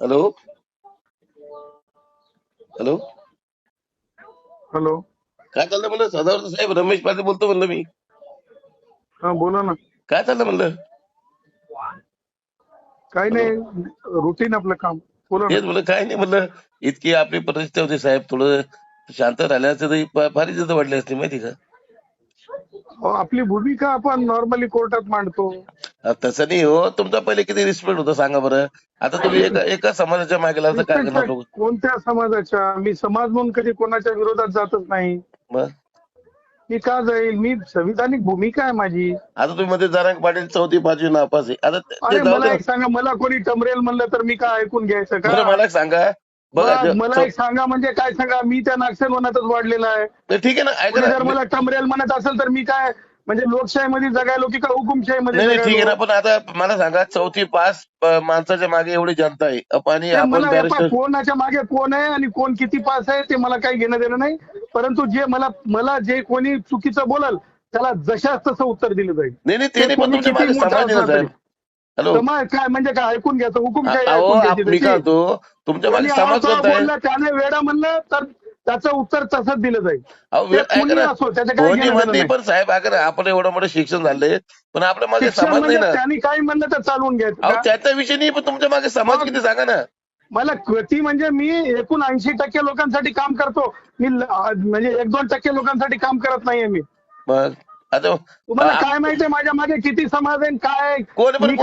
Hello? Hello? Hello? काय चाललं म्हणलं? सदावर्त साहेब रमेश पाटील बोलतो म्हणलं मी. हा बोला ना. काय चाललं म्हणलं? काही नाही रुटीन आपलं काम. बोला ना. तेच म्हणलं काय नाही म्हणलं. इतकी आपली प्रतिष्ठा होती साहेब थोडं शांत राहिल्याचं तरी फा- फारच इथं वाढली असते माहिती का? अहो, आपली भूमिका आपण नॉर्मली कोर्टात मांडतो. तसं नाही हो तुमचा पहिले किती रिस्पेक्ट होता सांगा बरं. आता तुम्ही एका एका समाजाच्या मागे लागता काय करणार? लोक कोणत्या समाजाच्या? मी समाज म्हणून कधी कोणाच्या विरोधात जातच नाही. मग मी का जाईल? मी संविधानिक भूमिका आहे माझी. आता तुम्ही मध्ये जरांग पाटील चौथी पाचवी नापास आहे. आता ते- ते अरे जाऊ मला. एक सांगा मला कोणी टमरेल म्हणलं तर मी काय ऐकून घ्यायचं बरं का मला एक सांगा. बघा मला ज- मला एक सांगा म्हणजे काय सांगा? मी त्या नागसेनवनातच वाढलेला आहे. नाही, ठीक आहे ना ऐका कोणी जर ना मला टमरेल म्हणत असेल तर मी काय म्हणजे लोकशाहीमध्ये जगायलो की का हुकुमशाहीमध्ये नाही नाही ठीक आहे ना पण आता मला सांगा चौथी पास माणसाच्या मागे एवढी जनता आहे. आणि आपण कोणाच्या मागे कोण आहे आणि कोण किती पास आहे ते मला काही घेणं देणं नाही. परंतु जे मला मला जे कोणी चुकीचं बोलल त्याला जशाच तसं उत्तर दिलं जाईल. नाही नाही ते पण तुमच्या मागे समाज हॅलो काय म्हणजे काय ऐकून घ्यायचं हुकुमशाही तुमच्या मागे समाज त्याने वेडा म्हणलं तर त्याचं उत्तर तसंच दिलं जाईल. असो पण साहेब ना आपण एवढं मोठं शिक्षण झालंय पण आपल्या मागे समाज नाही म्हणजे ना. त्यांनी काही म्हणलं तर चालवून घ्यायचं अहो का? त्याचा विषय नाही पण तुमच्या मागे समाज किती सांगा ना. मला कृती म्हणजे मी एकूण ऐंशी टक्के लोकांसाठी काम करतो. मी म्हणजे एक दोन टक्के लोकांसाठी काम करत नाहीये मी. तुम्हाला काय माहितीये माझ्या मागे किती समाज आहे काय? कोण पण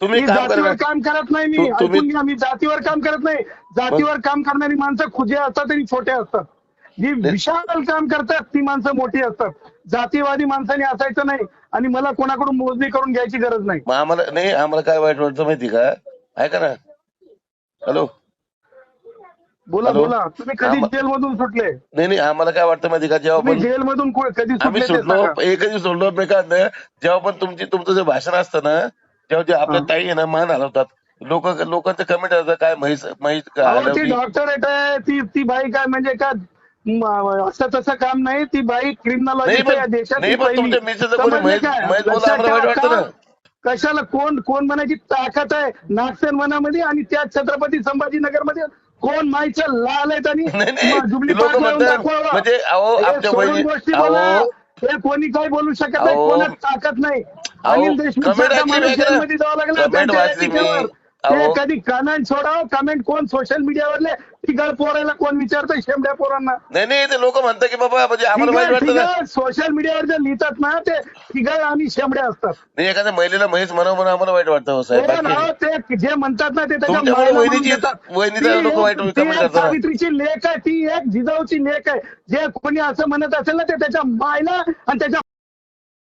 तुम्ही जातीवर. काम करत नाही मी. ऐकून घ्या मी जातीवर काम करत नाही. जातीवर काम करणारी माणसं खुजे असतात आणि छोटे असतात. जी विशाल काम करतात ती माणसं मोठी असतात. जातीवादी माणसाने असायचं नाही आणि मला कोणाकडून मोजणी करून घ्यायची गरज नाही. आम्हाला नाही आम्हाला काय वाईट वाटतं माहिती का? ऐका ना. हॅलो. बोला? बोला. तुम्ही कधी आम्हा- जेलमधून सुटले? नाही नाही आम्हाला काय वाटतं माहिती का? जेव्हा तुम्ही आपण जेलमधून कु- कधी आम्ही सुटले. एकही सोडलो मी काय म्हणतो, जेव्हा पण तुमची तुमचं जे भाषण असतं ना तेव्हा जे आपल्या. ताई आहे ना मान हलवतात लोक लोकांचं कमेंट असतं काय म्हैस म्हैस ती डॉक्टरेट आहे ती ती बाई काय म्हणजे का म- असं तसं काम नाही ती बाई क्रिमिनॉलॉजी देशात तुमच्या कोणी म्हैस- काय? म्हैस आम्हाला वाईट वाटतं? ना. कशाला कोण कोण म्हणायची ताकद आहे नागसेन वनामध्ये आणि त्या छत्रपती संभाजीनगरमध्ये कोण माईचं लाल आहेत आणि जुबली. म्हणजे हे हे कोणी काही बोलू शकत नाही. कोणाच ताकद नाही अनिल देशमुख comment सारखा वाचली माणूस मी ऐका. जेलमध्ये जावं लागलं comment त्यांच्या वाचली मी. याचिकेवर. ते अहो. कधी कमेंट सोडावं कमेंट कोण सोशल मीडियावरले तिघड पोरायला कोण विचारतं शेमड्या पोरांना नाही नाही ते लोक म्हणतात की बाबा म्हणजे आम्हाला वाईट वाटतं ना सोशल मीडियावर जे लिहितात ना ते तिघड आणि शेमड्या असतात नाही एखाद्या महिलेला म्हैस म्हणावं म्हणून आम्हाला वाईट वाटतं हो साहेब ते बाकी ना ते जे म्हणतात ना ते त्याच्या तुमच्यामुळे मायला म्हणून वहिनीची- देतात. वहिनीचा ती लोकं वाईट एक- ती comment एक करतात. सावित्रीची लेख आहे ती एक जिजाऊची लेख आहे जे कोणी असं म्हणत असेल ना ते त्याच्या मायला आणि त्याच्या